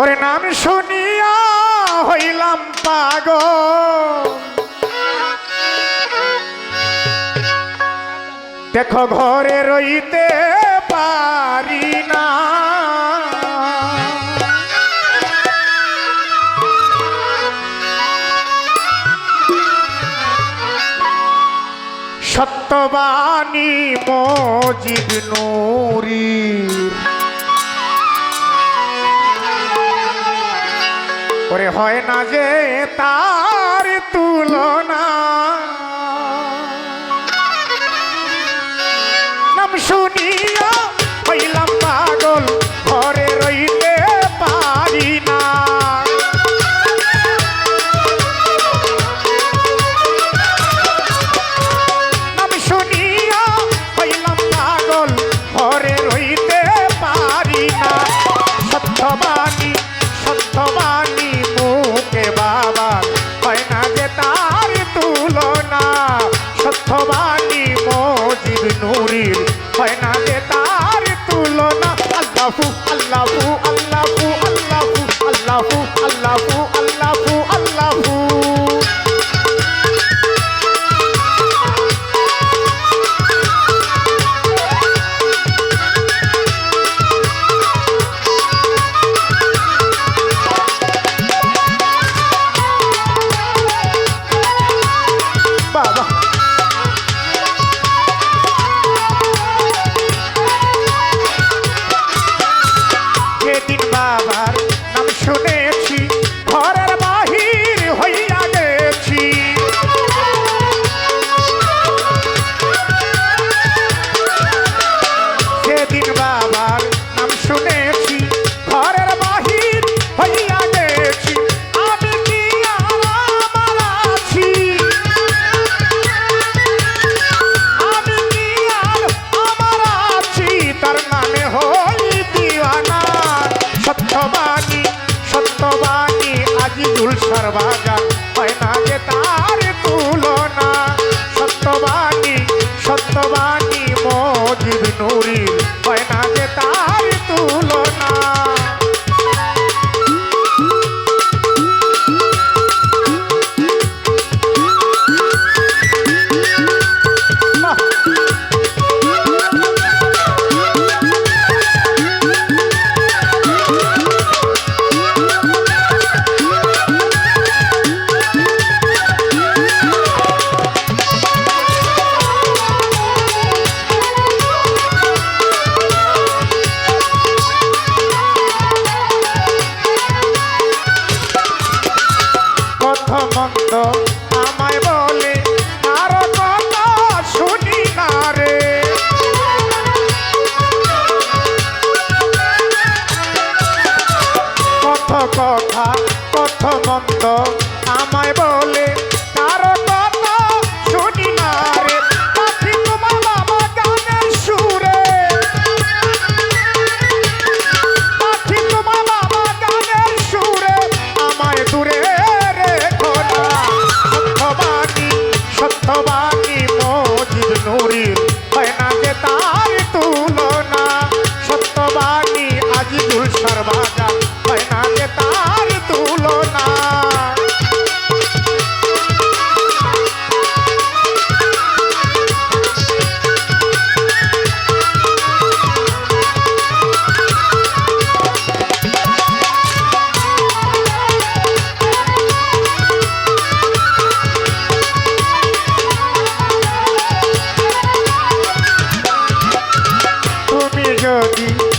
ওরে নাম শুনিয়া হইলাম পাগল। দেখো ঘরে রইতে পারি না। সত্যবাণী মজিদ নুরি। ওরে হয় না যে তার তুলনা আল্লাহু আল্লাহু আল্লাহু আল্লাহু আল্লাহু আল্লাহু আল্লাহু আল্লাহু বাবা যদি